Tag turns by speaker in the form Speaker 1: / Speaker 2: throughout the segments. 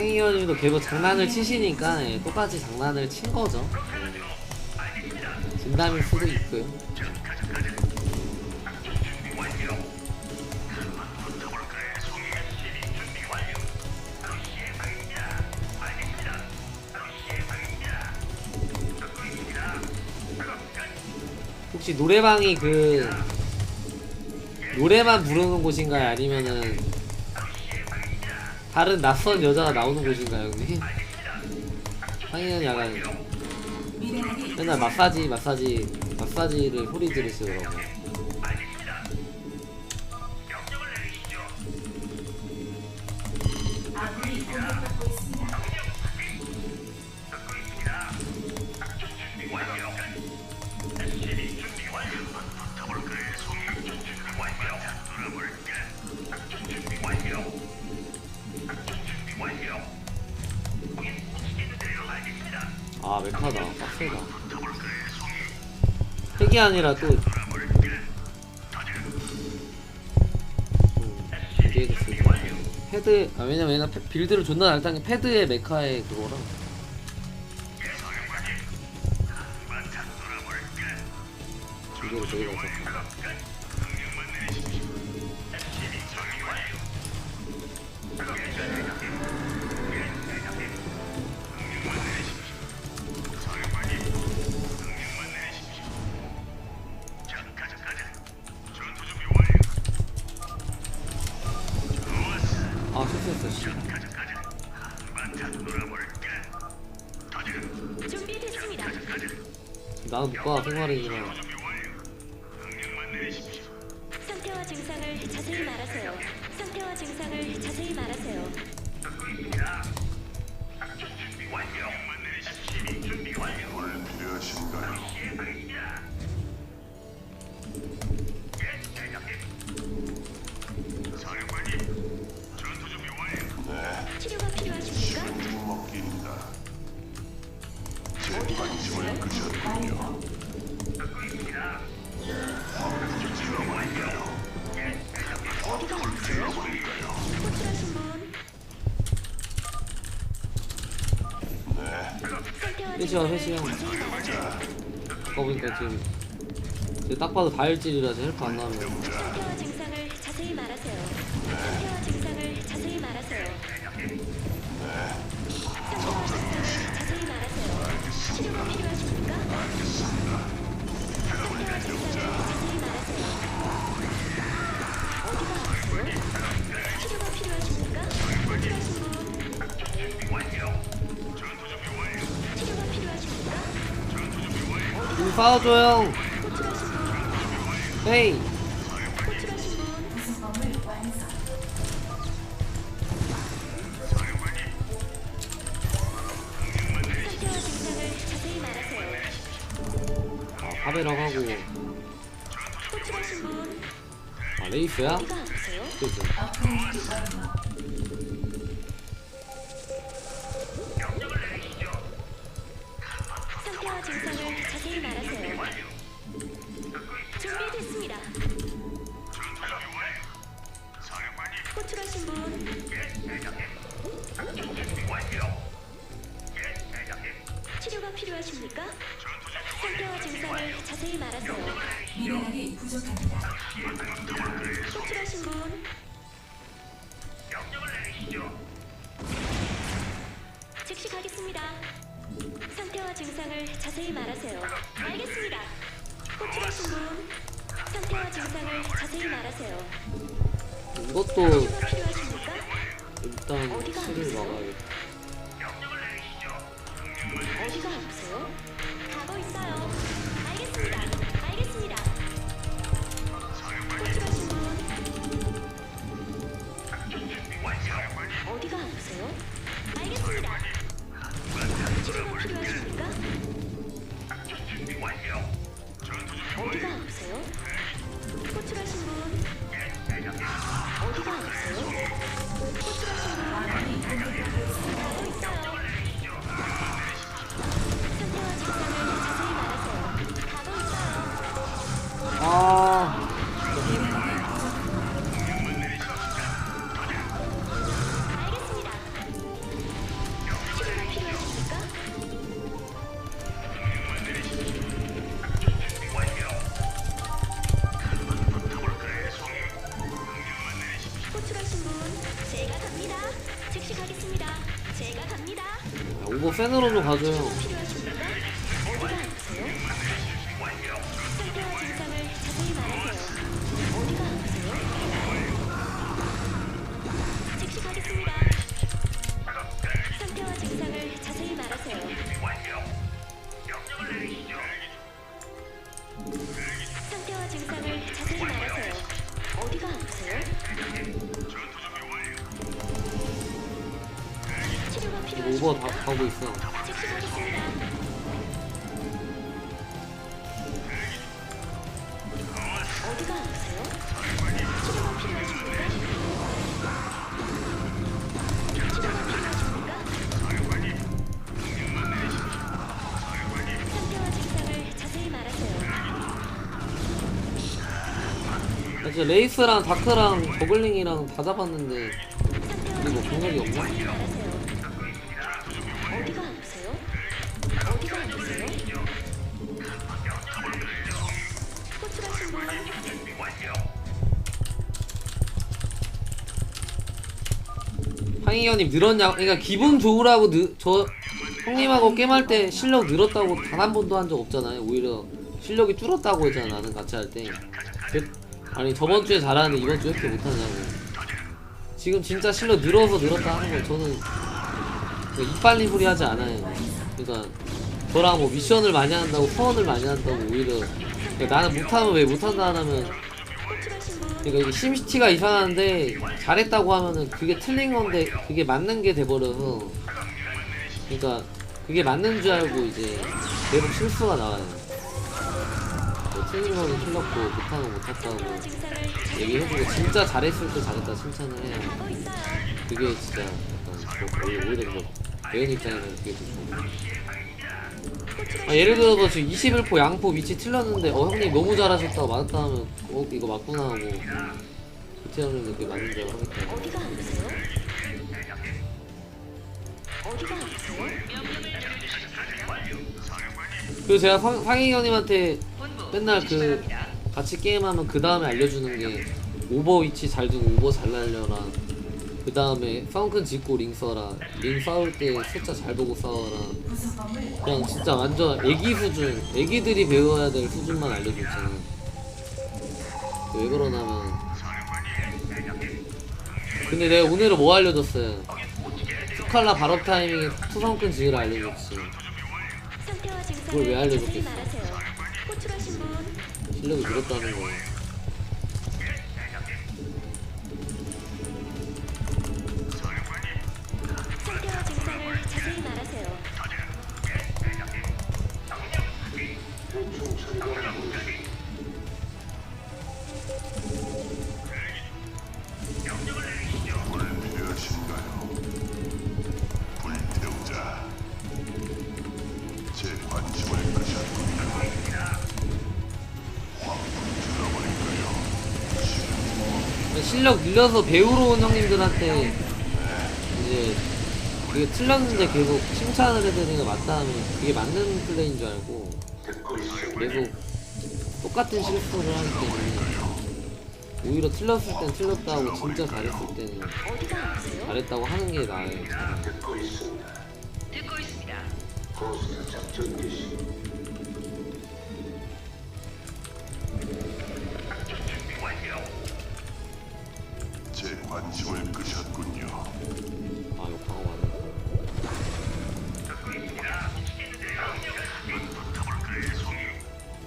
Speaker 1: 아 이제 상의원님도 계속 장난을 치시니까 예, 똑같이 장난을 친 거죠. 예. 진담일 수도 있고요. 혹시 노래방이 그 노래만 부르는 곳인가요? 아니면은 다른 낯선 여자가 나오는 곳인가요, 여기? 상의는 약간 맨날 마사지, 마사지, 마사지를 소리 들으시더라고요. 메카다. 빡세다. 핵이 아니라 또. 음. 패드, 아, 왜냐면 얘가 패- 빌드를 존나 잘 딴게 패드의 메카의 그거랑. 나는 못 가, 생활이지
Speaker 2: 자세히 말하세요.
Speaker 1: 아까 보니까 지금. 딱 봐도 다혈질이라서 헬프 안
Speaker 2: 말하세요. 세히 말하세요. 아,
Speaker 1: 파베럭 하고. 아, 레이스야? 그죠.
Speaker 3: 업그레이드 부족합니다.
Speaker 2: 호출하신 분. 즉시 가겠습니다. 상태와 증상을 자세히 말하세요. 알겠습니다. 호출하신 분. 상태와 증상을 자세히 말하세요.
Speaker 1: 이것도
Speaker 2: 치료가 필요하십니까?
Speaker 1: 일단 치를 막아야겠다.
Speaker 2: 뭐
Speaker 1: 팬으로도 가 줘요. 오버 다? 가고 있어. 나 진짜 레이스랑 다크랑 버글링이랑 다 잡았는데
Speaker 2: 증상을
Speaker 1: 공격이 없나? 황희연님 늘었냐? 그러니까 기분 좋으라고 느, 저 형님하고 게임할 때 실력 늘었다고 단 한 번도 한 적 없잖아요. 오히려 실력이 줄었다고 했잖아 나는 같이 할 때. 그- 아니 저번 주에 잘하는데 이번 주에 왜 이렇게 못하냐고. 지금 진짜 실력 늘어서 늘었다 하는 거 저는 그 이빨리 소리 하지 않아요. 그러니까 저랑 뭐 미션을 많이 한다고 소원을 많이 한다고 오히려 그러니까 나는 못하면 왜 못한다 하면 그러니까 이게 심시티가 이상한데 잘했다고 하면은 그게 틀린 건데 그게 맞는 게 돼버려서 그러니까 그게 맞는 줄 알고 이제 계속 실수가 나와요. 뭐 틀린 거는 틀렸고 못하는 거 못했다고 얘기해주고 진짜 잘했을 때 잘했다 칭찬을 해야. 그게 진짜 약간 뭐 오히려 뭐 배운 입장에서는 그게 더 좋고 아, 예를 들어서 지금 21포 양포 위치 틀렸는데 어 형님 너무 잘하셨다고 맞았다 하면 어 이거 맞구나 하고 그때 형님도 그게 맞는 줄 알고 하겠다? 그리고 제가 상, 상희 형님한테 맨날 그 같이 게임하면 그 다음에 알려주는 게 오버 위치 잘 두고 오버 잘 날려라 그 다음에 펑큰 짚고 링 써라. 링 싸울 때 숫자 잘 보고 싸워라. 그냥 진짜 완전 애기 수준 애기들이 배워야 될 수준만 알려줬잖아 왜 그러냐면. 근데 내가 오늘은 뭐 알려줬어요? 스칼라 발업 타이밍에 투성큰 지으라 알려줬지. 그걸 왜 알려줬겠어? 실력이 늘었다는 거야 실력 늘려서 배우러 온 형님들한테 이제 그게 틀렸는데 계속 칭찬을 해드리는 게 맞다 하면 그게 맞는 플레이인 줄 알고 계속 똑같은 실수를 하기 때문에 오히려 틀렸을 땐 틀렸다고 진짜 잘했을 때는? 잘했다고 하는 게 나아요.
Speaker 4: 듣고 있습니다.
Speaker 5: 관심을 끄셨군요.
Speaker 1: 아 이거 방어 맞네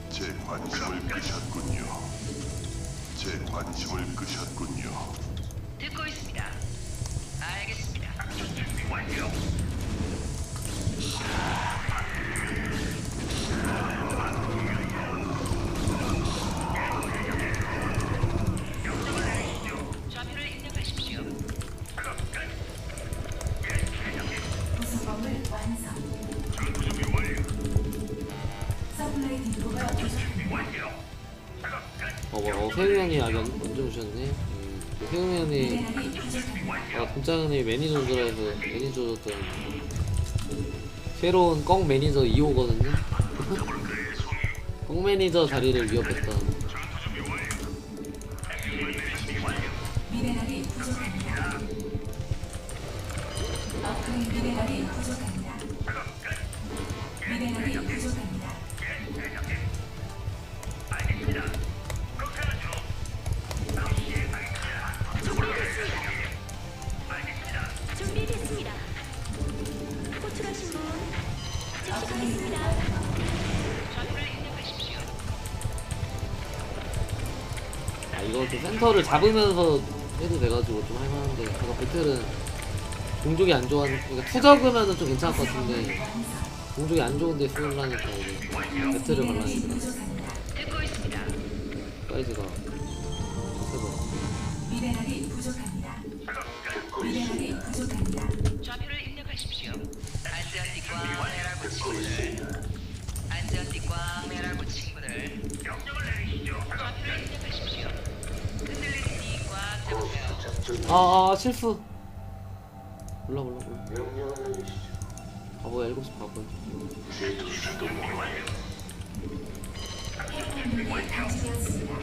Speaker 5: 제 관심을 끄셨군요. 제 관심을 끄셨군요.
Speaker 1: 형이 아직 먼저 오셨네 음, 그
Speaker 3: 미네랄이 부족합니다.
Speaker 1: 아 분장이 매니저 줄 알아서 매니저 줬더니 새로운 꽁 매니저 2호거든요 꽁 매니저 자리를 위협했던 센터를 잡으면서 해도 돼가지고 좀 할만한데 제가 배틀은 공족이 안 좋아 그러니까 투적으면은 좀 괜찮을 것 같은데 공족이 안 좋은데 쓰려니까 이제 배틀을 갈라니까. 사이즈가
Speaker 3: 미네랄이 부족합니다. 미네랄이. 부족합니다.
Speaker 6: 좌표를 입력하십시오. 안전띠과 메라고 친구들. 안전띠과 메라고 친구
Speaker 1: 아, 아 실수 몰라 몰라 몰라. 바보야 7시 바보야
Speaker 4: 쥐두새도 모르게
Speaker 3: 핵폭력이 감지되었습니다.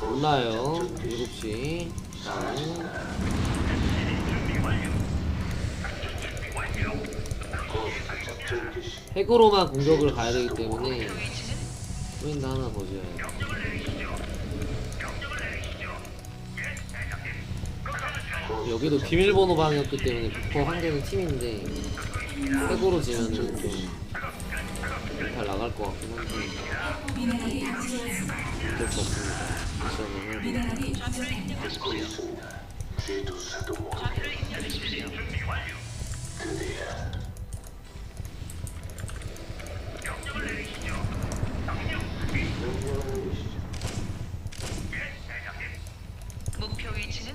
Speaker 1: 몰라요 7시
Speaker 4: 작전 개시.
Speaker 1: 핵으로만 공격을 가야 되기 때문에 포인트 하나 더 줘야 여기도 비밀번호 방이었기 때문에 부퍼 한 개는 팀인데 핵으로 지면은 좀잘 나갈 것 같긴 한데. 어쩔 수 없습니다. 미션을 해야 돼
Speaker 3: 미네랄이
Speaker 6: 좌표를
Speaker 3: 부족합니다.
Speaker 4: 듣고
Speaker 6: 입력하십시오.
Speaker 4: 있습니다. 쥐두새도 모르게
Speaker 6: 좌표를 입력하십시오.
Speaker 4: 드디어 명령을 내리시죠.
Speaker 6: 목표 위치는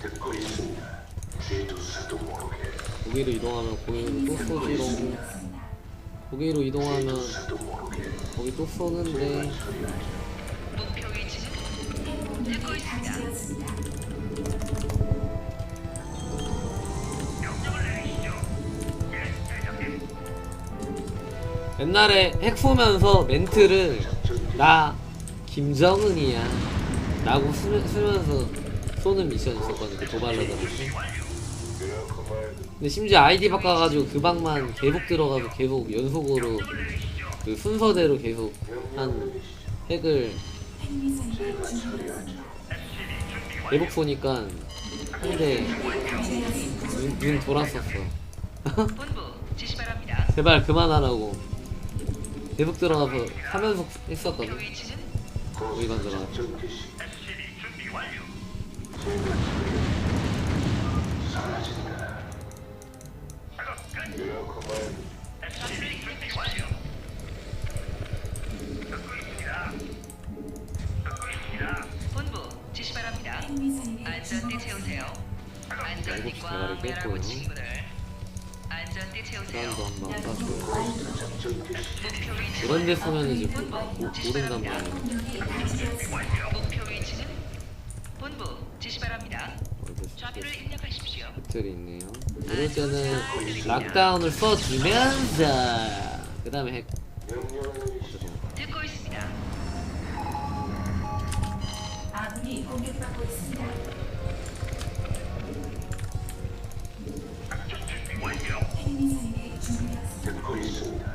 Speaker 4: 듣고 있습니다. 쥐두새도 모르게
Speaker 1: 고기로 이동하면 고기로 또 쏘지롱 고기로 이동하면 거기 또 쏘는데. 옛날에 핵 쏘면서 멘트를 나 김정은이야 라고 쓰, 쓰면서 쏘는 미션 있었거든요 그 도발러들한테 근데 심지어 아이디 바꿔가지고 그 방만 계속 들어가서 계속 연속으로 그 순서대로 계속 한 핵을. 계속 쏘니까 근데 눈, 눈 돌았었어. 제발 그만하라고 계속 들어가서 3연속 했었거든 우리가 들어가.
Speaker 4: 사라진다.
Speaker 6: 본부 지시 바랍니다. 안전띠 채우세요. 안전띠과 메라고. 친구들. 안전띠 채우세요.
Speaker 1: 사람도 한번
Speaker 4: 개시.
Speaker 6: 목표 위치는
Speaker 1: 그런 데 쓰면 이제 모- 모- 모른단 말이야.
Speaker 6: 목표 위치는 본부 지시 바랍니다. 좌표를 입력하십시오.
Speaker 1: 배틀이 있네요 이럴 때는 락다운을 써주면서 그 다음에 핵.
Speaker 6: 듣고 있습니다.
Speaker 3: 아군이 공격받고 있습니다. 핵미사일이 준비되었습니다.
Speaker 4: 듣고 있습니다.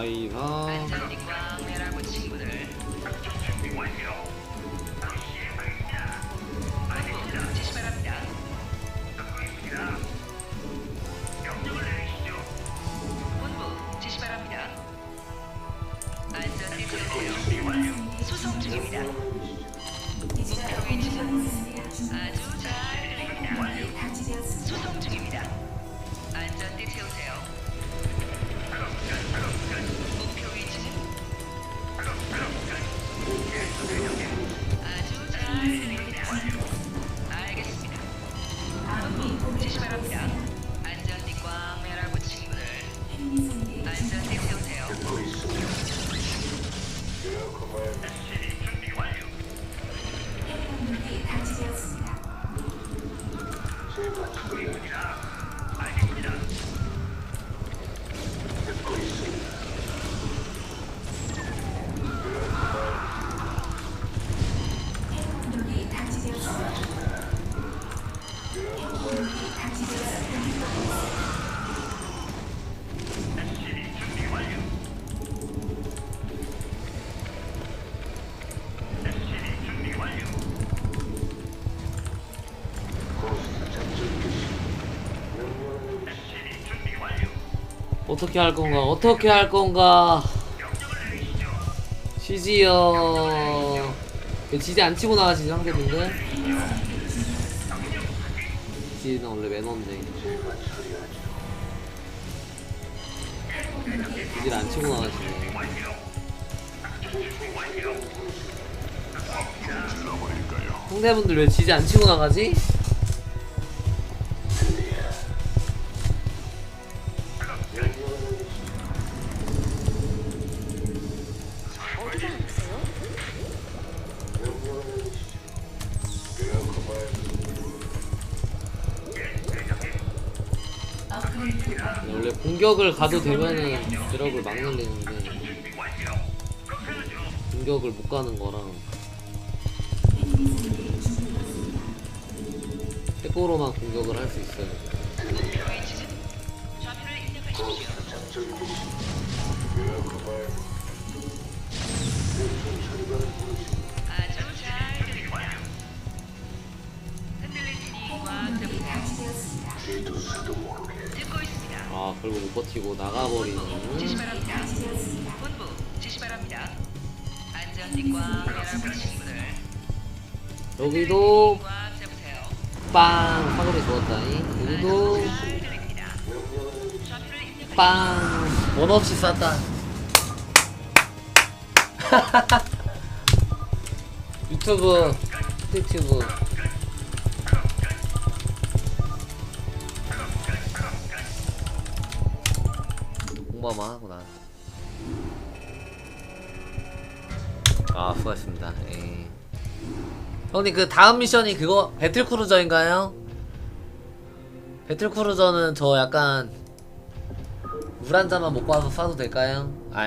Speaker 4: 아이가. details here.
Speaker 1: 어떻게 할 건가? 어떻게 할 건가? 지지요. 그 지지 안 치고 나가지 상대분들. 지지는 원래 매너인데. 지지를 안 치고 나가시네. 상대분들 왜 지지 안 치고 나가지? 공격을 가도 되면은 드럭을 막는 데는데 공격을 못 가는 거랑. 핵으로만 공격을 할 수 있어요.
Speaker 6: 아주
Speaker 1: 아 결국 못 버티고 나가버리는. 여기도. 빵 사거리 좋았다잉. 여기도. 빵. 원 없이 쐈다. 유튜브, 스티튜브. 공부만 하고 나. 아, 수고하셨습니다. 예. 형님 그 다음 미션이 그거 배틀크루저인가요? 배틀크루저는 저 약간 물 한 잔만 먹고 와서 쏴도 될까요?